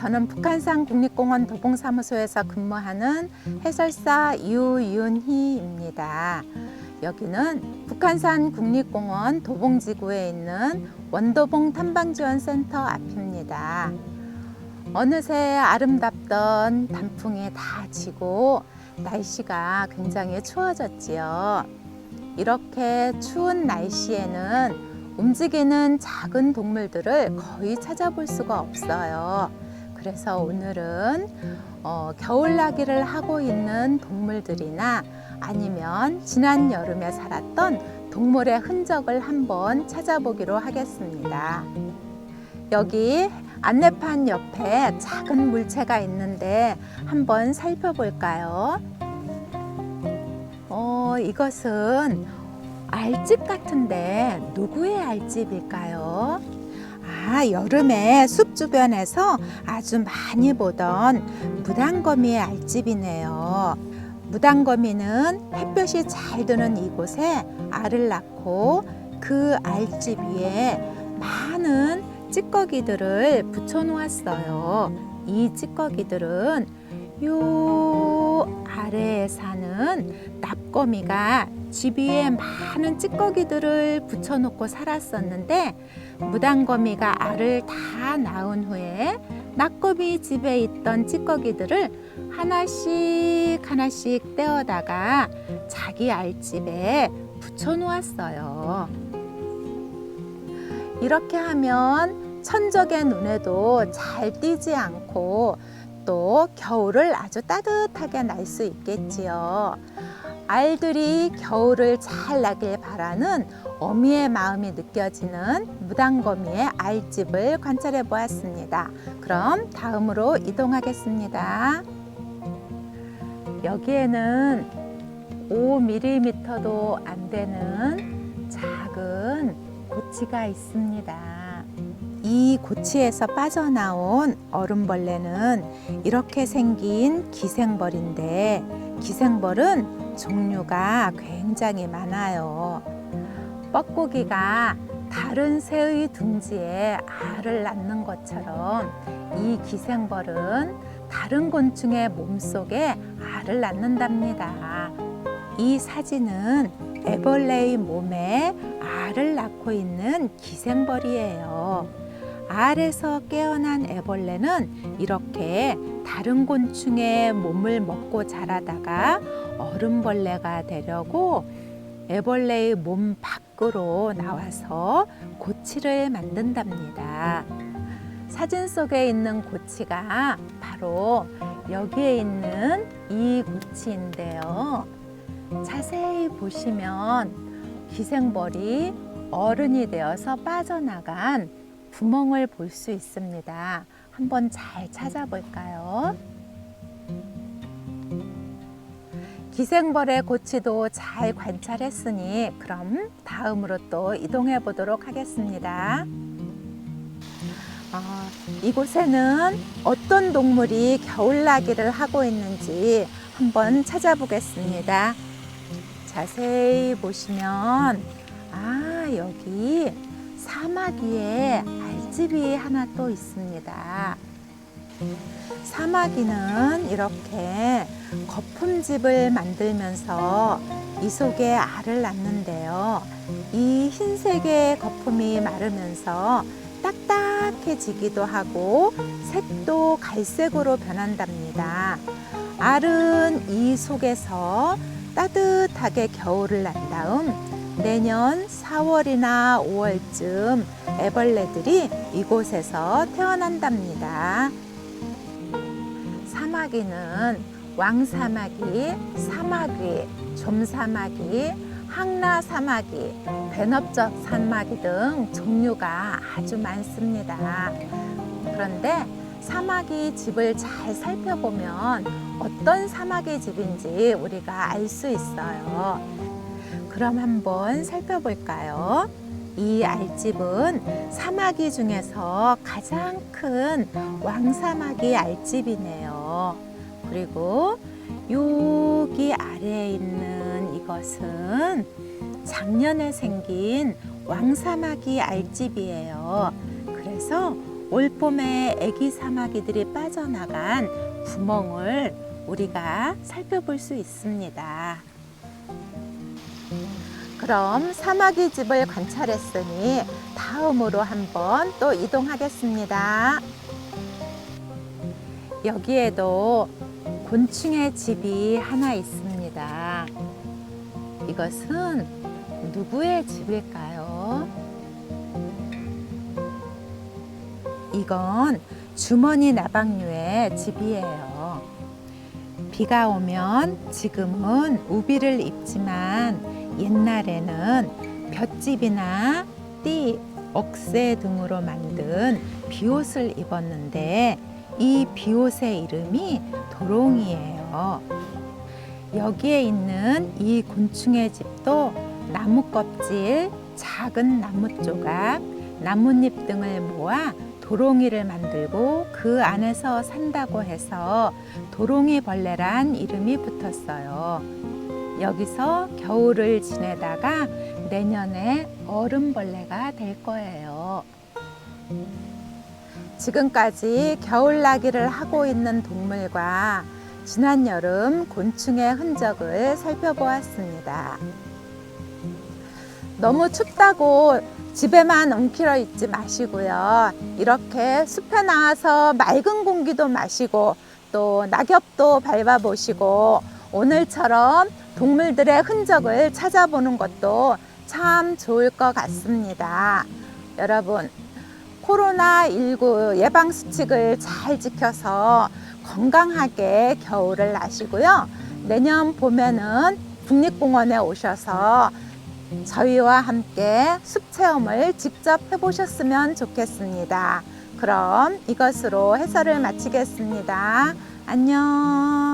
저는 북한산 국립공원 도봉사무소에서 근무하는 해설사 유윤희입니다. 여기는 북한산 국립공원 도봉지구에 있는 원도봉 탐방지원센터 앞입니다. 어느새 아름답던 단풍이 다 지고 날씨가 굉장히 추워졌지요. 이렇게 추운 날씨에는 움직이는 작은 동물들을 거의 찾아볼 수가 없어요. 그래서 오늘은 어, 겨울나기를 하고 있는 동물들이나 아니면 지난 여름에 살았던 동물의 흔적을 한번 찾아보기로 하겠습니다. 여기 안내판 옆에 작은 물체가 있는데 한번 살펴볼까요? 어, 이것은 알집 같은데 누구의 알집일까요? 아, 여름에 숲 주변에서 아주 많이 보던 무당거미의 알집이네요. 무당거미는 햇볕이 잘 드는 이곳에 알을 낳고 그 알집 위에 많은 찌꺼기들을 붙여 놓았어요. 이 찌꺼기들은 요 아래에 사는 납거미가 집 위에 많은 찌꺼기들을 붙여놓고 살았었는데 무당거미가 알을 다 낳은 후에 낙거미 집에 있던 찌꺼기들을 하나씩 하나씩 떼어다가 자기 알집에 붙여 놓았어요. 이렇게 하면 천적의 눈에도 잘 띄지 않고 또 겨울을 아주 따뜻하게 날 수 있겠지요. 알들이 겨울을 잘 나길 바라는 어미의 마음이 느껴지는 무당거미의 알집을 관찰해 보았습니다. 그럼 다음으로 이동하겠습니다. 여기에는 5mm도 안 되는 작은 고치가 있습니다. 이 고치에서 빠져나온 얼음벌레는 이렇게 생긴 기생벌인데 기생벌은 종류가 굉장히 많아요. 뻐꾸기가 다른 새의 둥지에 알을 낳는 것처럼 이 기생벌은 다른 곤충의 몸속에 알을 낳는답니다. 이 사진은 애벌레의 몸에 알을 낳고 있는 기생벌이에요. 알에서 깨어난 애벌레는 이렇게 다른 곤충의 몸을 먹고 자라다가 얼음벌레가 되려고 애벌레의 몸 밖으로 나와서 고치를 만든답니다. 사진 속에 있는 고치가 바로 여기에 있는 이 고치인데요. 자세히 보시면 기생벌이 어른이 되어서 빠져나간 구멍을 볼 수 있습니다. 한번 잘 찾아볼까요? 기생벌의 고치도 잘 관찰했으니 그럼 다음으로 또 이동해 보도록 하겠습니다. 아, 이곳에는 어떤 동물이 겨울나기를 하고 있는지 한번 찾아보겠습니다. 자세히 보시면 아 여기 사마귀에 알집이 하나 또 있습니다. 사마귀는 이렇게 거품집을 만들면서 이 속에 알을 낳는데요. 이 흰색의 거품이 마르면서 딱딱해지기도 하고 색도 갈색으로 변한답니다. 알은 이 속에서 따뜻하게 겨울을 난 다음 내년 4월이나 5월쯤 애벌레들이 이곳에서 태어난답니다. 사마귀는 왕사마귀, 사마귀, 좀사마귀, 항나사마귀, 배넙적 사마귀 등 종류가 아주 많습니다. 그런데 사마귀 집을 잘 살펴보면 어떤 사마귀 집인지 우리가 알 수 있어요. 그럼 한번 살펴볼까요? 이 알집은 사마귀 중에서 가장 큰 왕사마귀 알집이네요. 그리고 여기 아래에 있는 이것은 작년에 생긴 왕사마귀 알집이에요. 그래서 올봄에 애기 사마귀들이 빠져나간 구멍을 우리가 살펴볼 수 있습니다. 그럼 사마귀 집을 관찰했으니 다음으로 한번 또 이동하겠습니다. 여기에도 곤충의 집이 하나 있습니다. 이것은 누구의 집일까요? 이건 주머니 나방류의 집이에요. 비가 오면 지금은 우비를 입지만 옛날에는 볏집이나 띠, 억새 등으로 만든 비옷을 입었는데 이 비옷의 이름이 도롱이에요. 여기에 있는 이 곤충의 집도 나무 껍질, 작은 나무 조각, 나뭇잎 등을 모아 도롱이를 만들고 그 안에서 산다고 해서 도롱이 벌레란 이름이 붙었어요. 여기서 겨울을 지내다가 내년에 얼음벌레가 될 거예요. 지금까지 겨울나기를 하고 있는 동물과 지난 여름 곤충의 흔적을 살펴보았습니다. 너무 춥다고 집에만 웅크려 있지 마시고요. 이렇게 숲에 나와서 맑은 공기도 마시고 또 낙엽도 밟아보시고 오늘처럼 동물들의 흔적을 찾아보는 것도 참 좋을 것 같습니다. 여러분, 코로나19 예방수칙을 잘 지켜서 건강하게 겨울을 나시고요. 내년 봄에는 국립공원에 오셔서 저희와 함께 숲 체험을 직접 해보셨으면 좋겠습니다. 그럼 이것으로 해설을 마치겠습니다. 안녕.